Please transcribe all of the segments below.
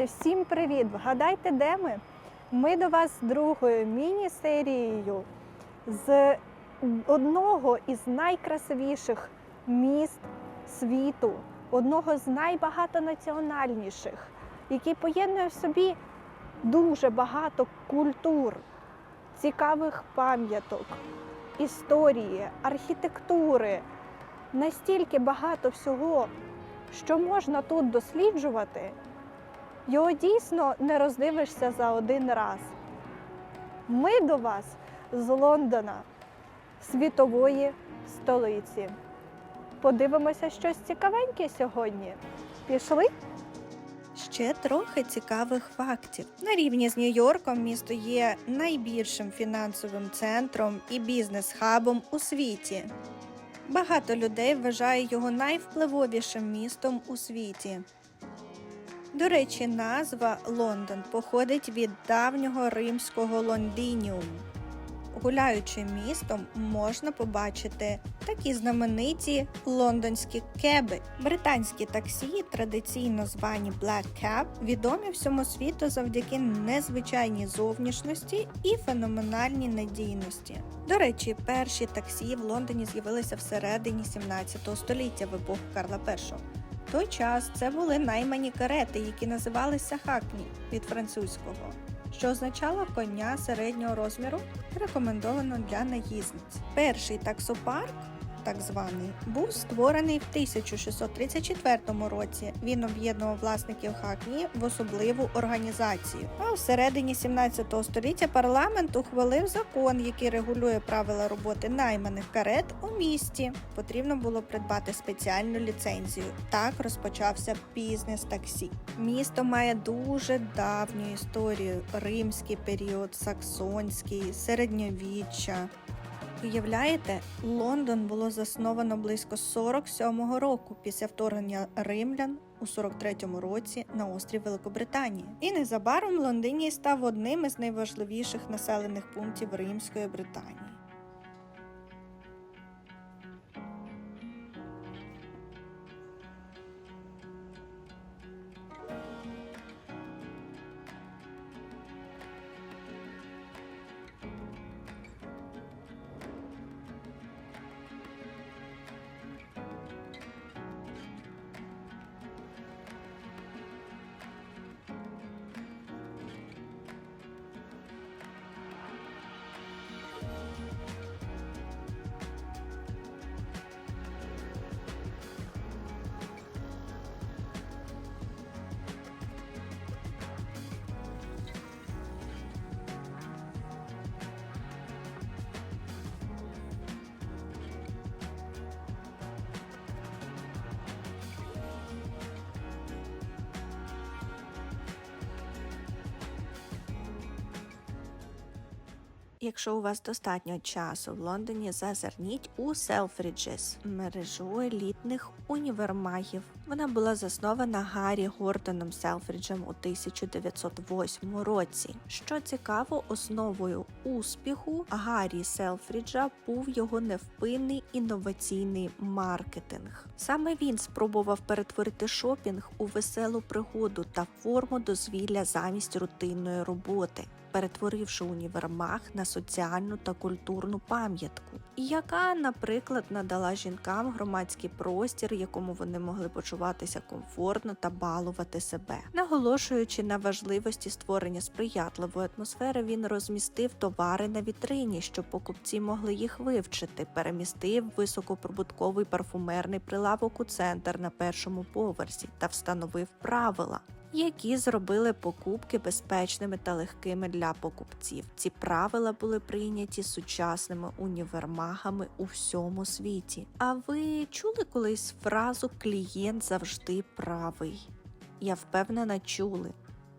Друзі, всім привіт! Вгадайте, де ми? Ми до вас з другою міні-серією з одного із найкрасивіших міст світу, одного з найбагатонаціональніших, який поєднує в собі дуже багато культур, цікавих пам'яток, історії, архітектури. Настільки багато всього, що можна тут досліджувати, його дійсно не роздивишся за один раз. Ми до вас з Лондона, світової столиці. Подивимося щось цікавеньке сьогодні. Пішли? Ще трохи цікавих фактів. На рівні з Нью-Йорком місто є найбільшим фінансовим центром і бізнес-хабом у світі. Багато людей вважає його найвпливовішим містом у світі. До речі, назва Лондон походить від давнього римського Лондініум. Гуляючи містом, можна побачити такі знамениті лондонські кеби. Британські таксі, традиційно звані Black Cab, відомі всьому світу завдяки незвичайній зовнішності і феноменальній надійності. До речі, перші таксі в Лондоні з'явилися всередині 17 століття в епоху Карла І. Той час це були наймані карети, які називалися хакні від французького що означало коня середнього розміру, рекомендовано для наїзниць. Перший таксопарк, так званий, був створений в 1634 році. Він об'єднував власників хакні в особливу організацію. А всередині 17 століття парламент ухвалив закон, який регулює правила роботи найманих карет у місті. Потрібно було придбати спеціальну ліцензію. Так розпочався бізнес таксі. Місто має дуже давню історію: римський період, саксонський, середньовіччя. Уявляєте, Лондон було засновано близько 47-го року після вторгнення римлян у 43-му році на острів Великобританії. І незабаром Лондині став одним із найважливіших населених пунктів Римської Британії. Якщо у вас достатньо часу в Лондоні, зазирніть у Selfridges – мережу елітних універмагів. Вона була заснована Гаррі Гордоном Селфріджем у 1908 році. Що цікаво, основою успіху Гаррі Селфріджа був його невпинний інноваційний маркетинг. Саме він спробував перетворити шопінг у веселу пригоду та форму дозвілля замість рутинної роботи перетворивши універмаг на соціальну та культурну пам'ятку, яка, наприклад, надала жінкам громадський простір, якому вони могли почуватися комфортно та балувати себе. Наголошуючи на важливості створення сприятливої атмосфери, він розмістив товари на вітрині, щоб покупці могли їх вивчити, перемістив високоприбутковий парфумерний прилавок у центр на першому поверсі та встановив правила які зробили покупки безпечними та легкими для покупців. Ці правила були прийняті сучасними універмагами у всьому світі. А ви чули колись фразу клієнт завжди правий? Я впевнена, чули.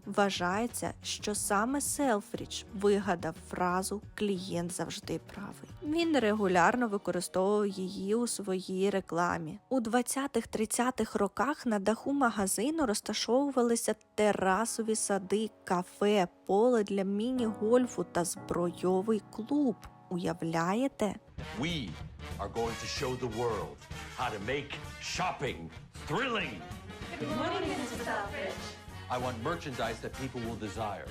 Вважається, що саме Селфрідж вигадав фразу Клієнт завжди правий. Він регулярно використовував її у своїй рекламі. У 20-30-х роках на даху магазину розташовувалися терасові сади, кафе, поле для міні-гольфу та збройовий клуб. Уявляєте? We are going to show the world how to make shopping thrilling. Good morning, Mr. Selfridge. I want merchandise that people will desire.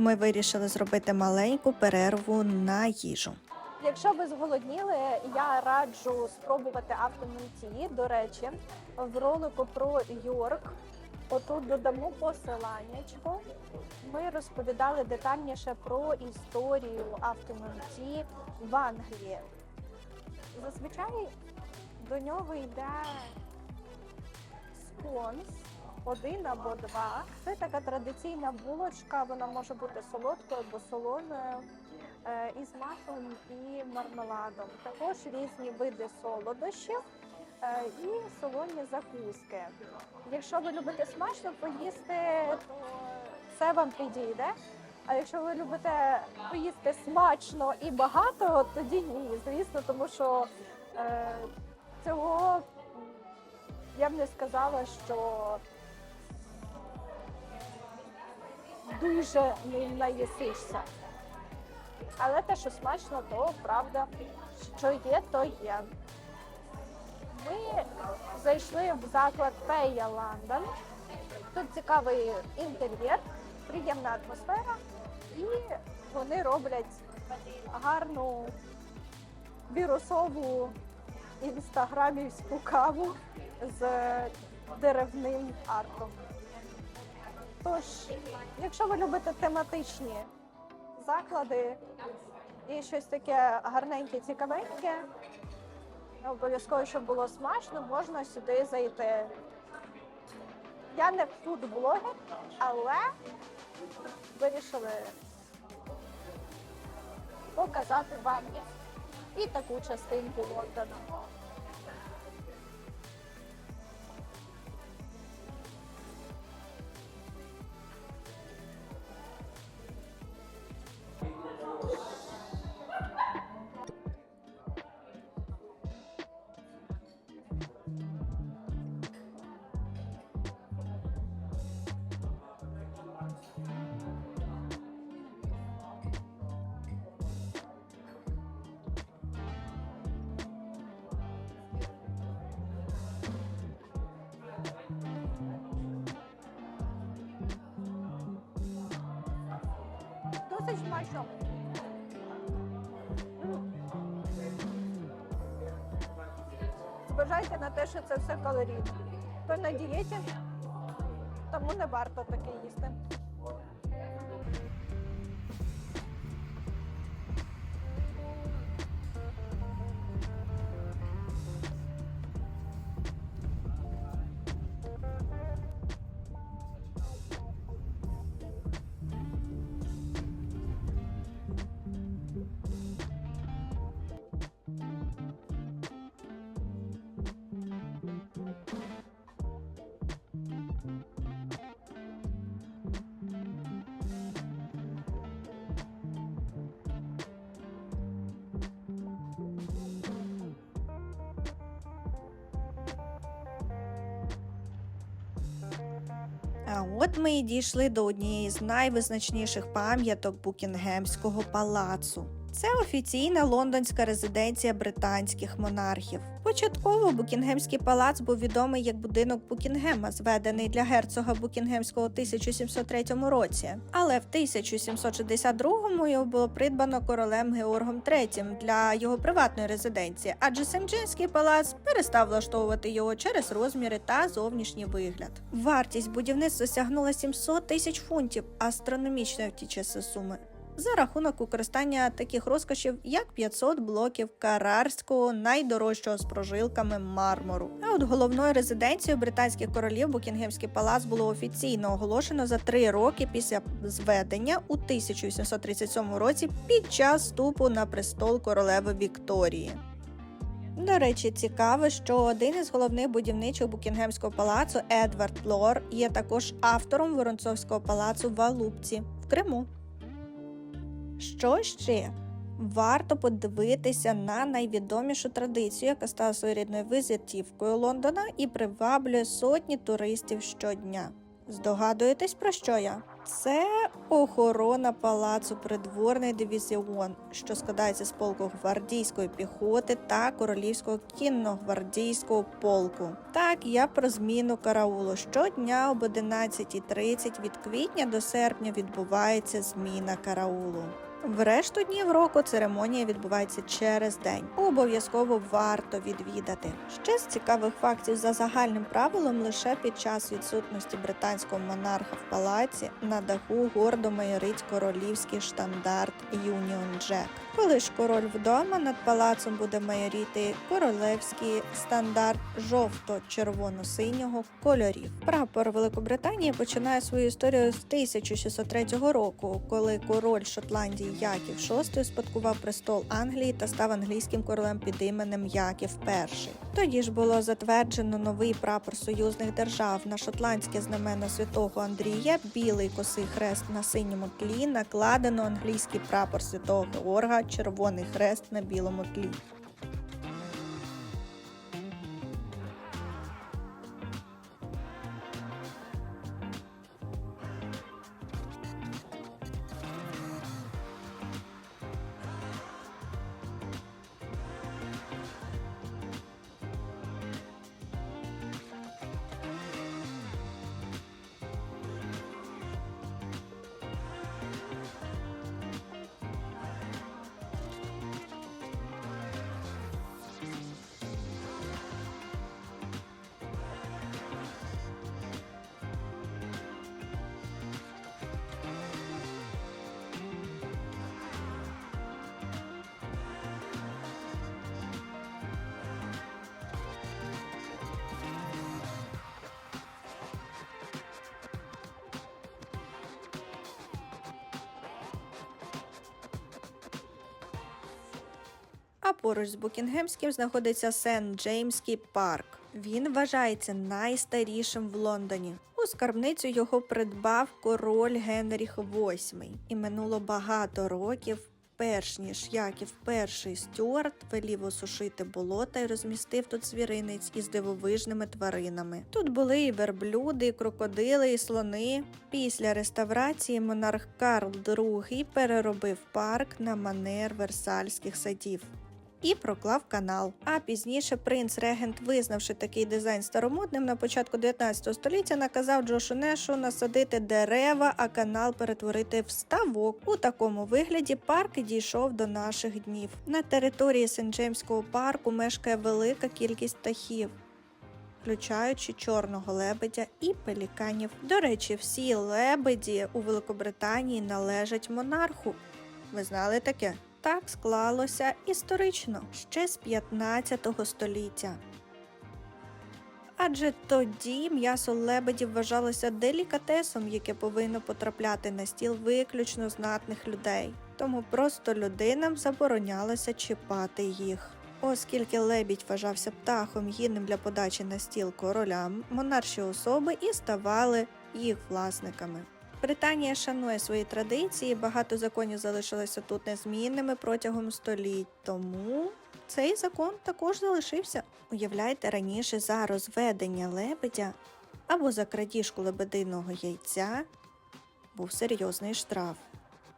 Ми вирішили зробити маленьку перерву на їжу. Якщо ви зголодніли, я раджу спробувати автоменті. До речі, в ролику про Йорк. Отут додамо посиланнячку. Ми розповідали детальніше про історію автоменті в Англії. Зазвичай до нього йде сконс, один або два. Це така традиційна булочка, вона може бути солодкою або солоною е, із маслом і мармеладом. Також різні види солодощів е, і солоні закуски. Якщо ви любите смачно поїсти, то це вам підійде. А якщо ви любите поїсти смачно і багато, тоді ні, звісно, тому що е, цього я б не сказала, що дуже ним наїсишся. Але те, що смачно, то правда, що є, то є. Ми зайшли в заклад Пея Лондон. Тут цікавий інтер'єр, приємна атмосфера, і вони роблять гарну вірусову інстаграмівську каву з деревним артом. Тож, якщо ви любите тематичні заклади і щось таке гарненьке, цікавеньке, обов'язково, щоб було смачно, можна сюди зайти. Я не фуд-блогер, але вирішили показати вам і таку частинку Лондона. Смачно. М. Зважайте на те, що це все калорійно. Хто на дієті, тому не варто таке їсти. От ми і дійшли до однієї з найвизначніших пам'яток Букінгемського палацу. Це офіційна лондонська резиденція британських монархів. Початково Букінгемський палац був відомий як будинок Букінгема, зведений для герцога Букінгемського у 1703 році. Але в 1762 його було придбано королем Георгом III для його приватної резиденції, адже Семджинський палац перестав влаштовувати його через розміри та зовнішній вигляд. Вартість будівництва сягнула 700 тисяч фунтів, астрономічної в ті часи суми. За рахунок використання таких розкошів, як 500 блоків карарського найдорожчого з прожилками мармуру. А от головною резиденцією британських королів Букінгемський палац було офіційно оголошено за три роки після зведення у 1837 році під час вступу на престол королеви Вікторії. До речі, цікаво, що один із головних будівничих Букінгемського палацу Едвард Лор є також автором Воронцовського палацу в Алупці в Криму. Що ще? Варто подивитися на найвідомішу традицію, яка стала своєрідною візитівкою Лондона і приваблює сотні туристів щодня. Здогадуєтесь про що я? Це охорона палацу придворний дивізіон, що складається з полку гвардійської піхоти та королівського кінногвардійського полку. Так, я про зміну караулу. Щодня об 11.30 від квітня до серпня відбувається зміна караулу. В решту днів року церемонія відбувається через день. Обов'язково варто відвідати. Ще з цікавих фактів за загальним правилом лише під час відсутності британського монарха в палаці на даху гордо майорить королівський штандарт Юніон Джек. Коли ж король вдома над палацом буде майоріти королевський стандарт жовто-червоно-синього кольорів. Прапор Великобританії починає свою історію з 1603 року, коли король Шотландії Яків VI спадкував престол Англії та став англійським королем під іменем Яків І. Тоді ж було затверджено новий прапор союзних держав на шотландське знамена святого Андрія, білий косий хрест на синьому тлі, накладено англійський прапор святого Георга, червоний хрест на білому тлі. А поруч з Букінгемським знаходиться Сент Джеймський парк. Він вважається найстарішим в Лондоні. У скарбницю його придбав король Генріх VIII. І минуло багато років, перш ніж Яків І Стюарт велів осушити болота і розмістив тут звіринець із дивовижними тваринами. Тут були і верблюди, і крокодили, і слони. Після реставрації монарх Карл II переробив парк на манер версальських садів і проклав канал. А пізніше принц-регент, визнавши такий дизайн старомодним, на початку 19 століття наказав Джошу Нешу насадити дерева, а канал перетворити в ставок. У такому вигляді парк дійшов до наших днів. На території Сен-Джеймського парку мешкає велика кількість птахів. Включаючи чорного лебедя і пеліканів. До речі, всі лебеді у Великобританії належать монарху. Ви знали таке? Так склалося історично ще з 15 століття. Адже тоді м'ясо лебедів вважалося делікатесом, яке повинно потрапляти на стіл виключно знатних людей, тому просто людинам заборонялося чіпати їх. Оскільки лебідь вважався птахом гідним для подачі на стіл королям, монарші особи і ставали їх власниками. Британія шанує свої традиції, багато законів залишилося тут незмінними протягом століть, тому цей закон також залишився. Уявляйте, раніше за розведення лебедя або за крадіжку лебединого яйця був серйозний штраф,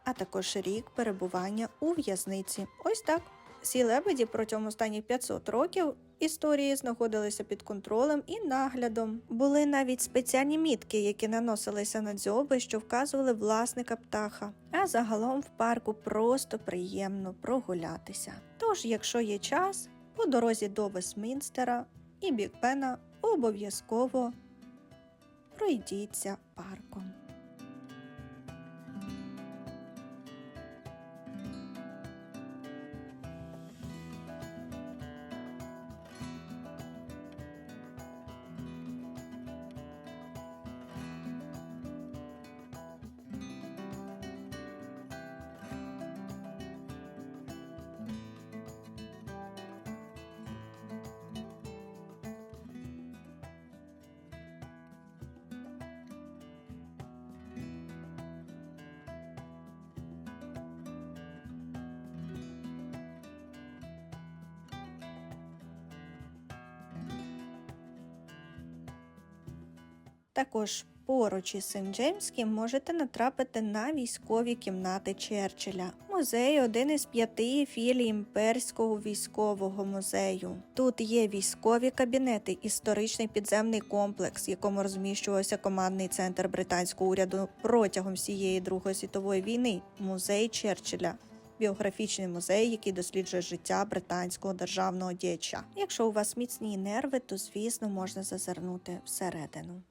а також рік перебування у в'язниці. Ось так. Всі лебеді протягом останніх 500 років історії знаходилися під контролем і наглядом. Були навіть спеціальні мітки, які наносилися на дзьоби, що вказували власника птаха. А загалом в парку просто приємно прогулятися. Тож, якщо є час, по дорозі до Вестмінстера і Бікбена обов'язково пройдіться парком. Поруч із Сент Джеймським можете натрапити на військові кімнати Черчилля. Музей один із п'яти філій імперського військового музею. Тут є військові кабінети, історичний підземний комплекс, в якому розміщувався командний центр британського уряду протягом всієї Другої світової війни, музей Черчилля. Біографічний музей, який досліджує життя британського державного діяча. Якщо у вас міцні нерви, то звісно можна зазирнути всередину.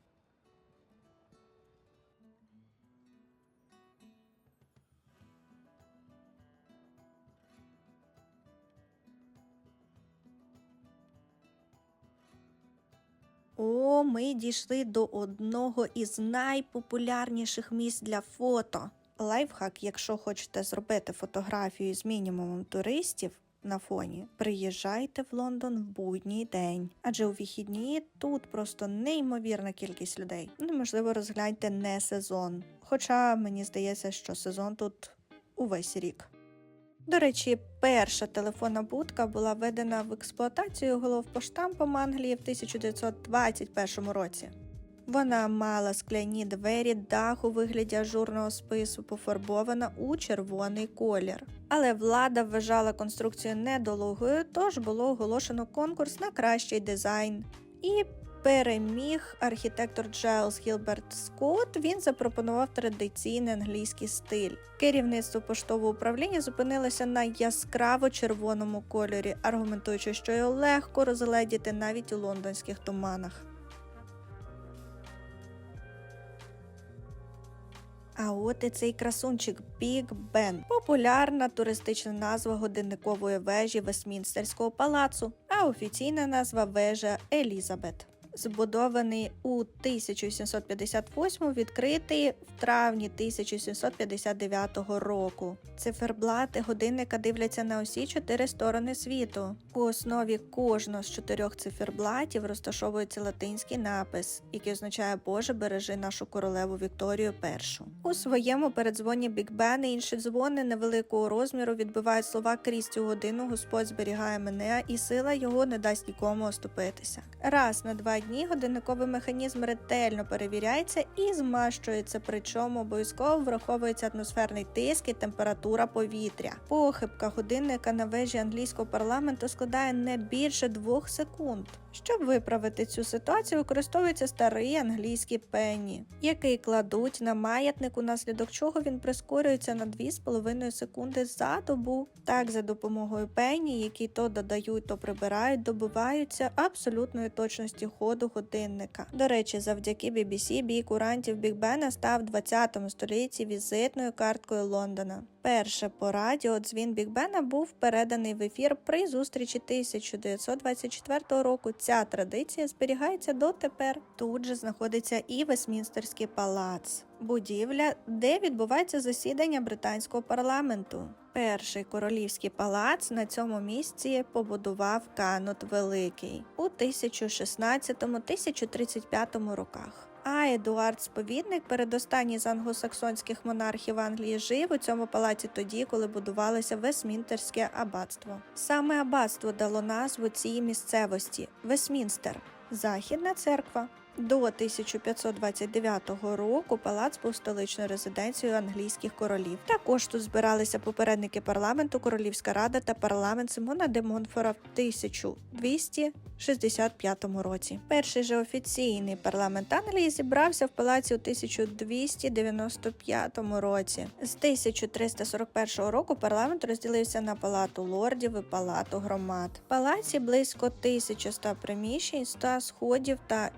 О, ми дійшли до одного із найпопулярніших місць для фото. Лайфхак, якщо хочете зробити фотографію з мінімумом туристів на фоні, приїжджайте в Лондон в будній день, адже у вихідні тут просто неймовірна кількість людей. Неможливо розгляньте не сезон. Хоча мені здається, що сезон тут увесь рік. До речі, перша телефонна будка була введена в експлуатацію головпоштампом Англії в 1921 році. Вона мала скляні двері, дах у вигляді ажурного спису, пофарбована у червоний колір. Але влада вважала конструкцію недолугою, тож було оголошено конкурс на кращий дизайн. І переміг архітектор Джайлз Гілберт Скотт. Він запропонував традиційний англійський стиль. Керівництво поштового управління зупинилося на яскраво червоному кольорі, аргументуючи, що його легко розгледіти навіть у лондонських туманах. А от і цей красунчик Біг Бен популярна туристична назва годинникової вежі Вестмінстерського палацу, а офіційна назва вежа Елізабет. Збудований у 1758 відкритий в травні 1759 року. Циферблати годинника дивляться на усі чотири сторони світу. У основі кожного з чотирьох циферблатів розташовується латинський напис, який означає Боже, бережи нашу королеву Вікторію І. У своєму передзвоні Біг Бен і інші дзвони невеликого розміру відбивають слова крізь цю годину Господь зберігає мене, і сила його не дасть нікому оступитися. Раз на два дні годинниковий механізм ретельно перевіряється і змащується, причому обов'язково враховується атмосферний тиск і температура повітря. Похибка годинника на вежі англійського парламенту складає не більше двох секунд. Щоб виправити цю ситуацію, використовується старий англійський пенні, який кладуть на маятник, унаслідок чого він прискорюється на 2,5 секунди за добу. Так, за допомогою пенні, які то додають, то прибирають, добиваються абсолютної точності ходу годинника. До речі, завдяки BBC бій курантів Біг Бена став в 20 столітті візитною карткою Лондона. Перше по радіо дзвін Біг Бена був переданий в ефір при зустрічі 1924 року. Ця традиція зберігається дотепер. Тут же знаходиться і Вестмінстерський палац, будівля, де відбувається засідання британського парламенту. Перший королівський палац на цьому місці побудував Канут Великий у 1016-1035 роках. А Едуард Сповідник, передостанній з англосаксонських монархів Англії, жив у цьому палаці тоді, коли будувалося Весмінтерське аббатство. Саме аббатство дало назву цій місцевості Весмінстер, західна церква. До 1529 року палац був столичною резиденцією англійських королів. Також тут збиралися попередники парламенту, королівська рада та парламент Симона де Монфора в 1265 році. Перший же офіційний парламент Англії зібрався в палаці у 1295 році. З 1341 року парламент розділився на палату лордів і палату громад. В палаці близько 1100 приміщень, 100 сходів та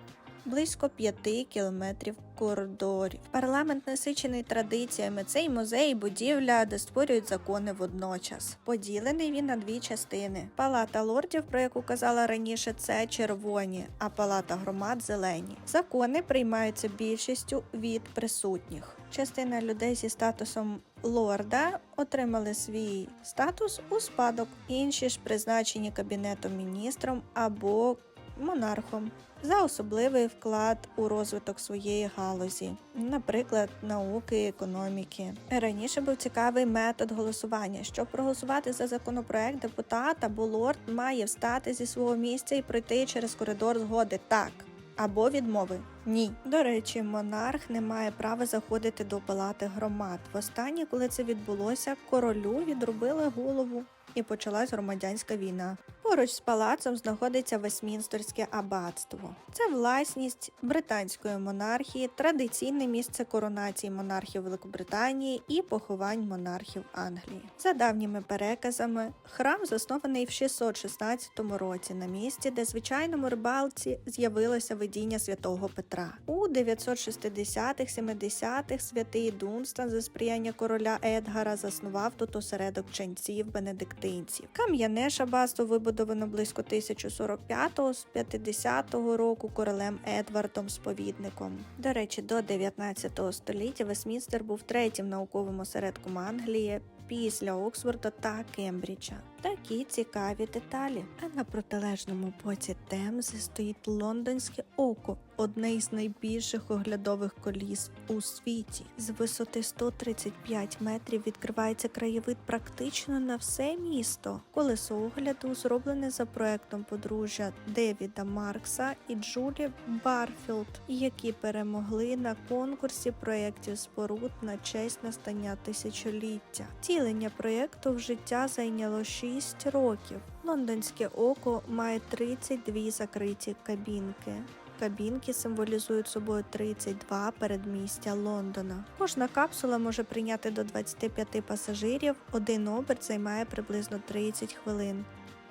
близько 5 кілометрів коридорів. Парламент насичений традиціями. Цей музей будівля, де створюють закони водночас. Поділений він на дві частини. Палата лордів, про яку казала раніше, це червоні, а палата громад зелені. Закони приймаються більшістю від присутніх. Частина людей зі статусом лорда отримали свій статус у спадок, інші ж призначені кабінетом міністром або монархом за особливий вклад у розвиток своєї галузі, наприклад, науки, економіки. Раніше був цікавий метод голосування. Щоб проголосувати за законопроект, депутат або лорд має встати зі свого місця і пройти через коридор згоди. Так. або відмови. Ні. До речі, монарх не має права заходити до палати громад. Востаннє, коли це відбулося, королю відрубили голову. І почалась громадянська війна. Поруч з палацом знаходиться Вестмінстерське аббатство. Це власність британської монархії, традиційне місце коронації монархів Великобританії і поховань монархів Англії. За давніми переказами, храм заснований в 616 році на місці, де звичайному рибалці з'явилося видіння святого Петра. У 960-70-х святий Дунстан за сприяння короля Едгара заснував тут осередок ченців бенедиктинців. Кам'яне шабаство вибудовано близько 1045-го з 50-го року королем Едвардом Сповідником. До речі, до 19 століття Вестмінстер був третім науковим осередком Англії після Оксфорда та Кембриджа. Такі цікаві деталі. А на протилежному боці Темзи стоїть лондонське око, одне із найбільших оглядових коліс у світі. З висоти 135 метрів відкривається краєвид практично на все місто. Колесо огляду зроблене за проектом подружжя Девіда Маркса і Джулі Барфілд, які перемогли на конкурсі проєктів споруд на честь настання тисячоліття. Втілення проєкту в життя зайняло 6 років. Лондонське око має 32 закриті кабінки. Кабінки символізують собою 32 передмістя Лондона. Кожна капсула може прийняти до 25 пасажирів. Один оберт займає приблизно 30 хвилин.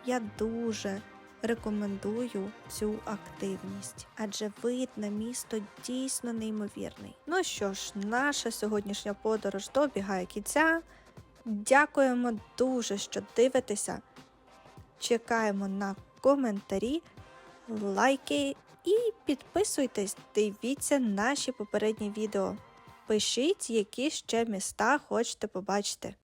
Я дуже рекомендую цю активність, адже вид на місто дійсно неймовірний. Ну що ж, наша сьогоднішня подорож добігає кінця. Дякуємо дуже, що дивитеся. Чекаємо на коментарі, лайки і підписуйтесь, дивіться наші попередні відео. Пишіть, які ще міста хочете побачити.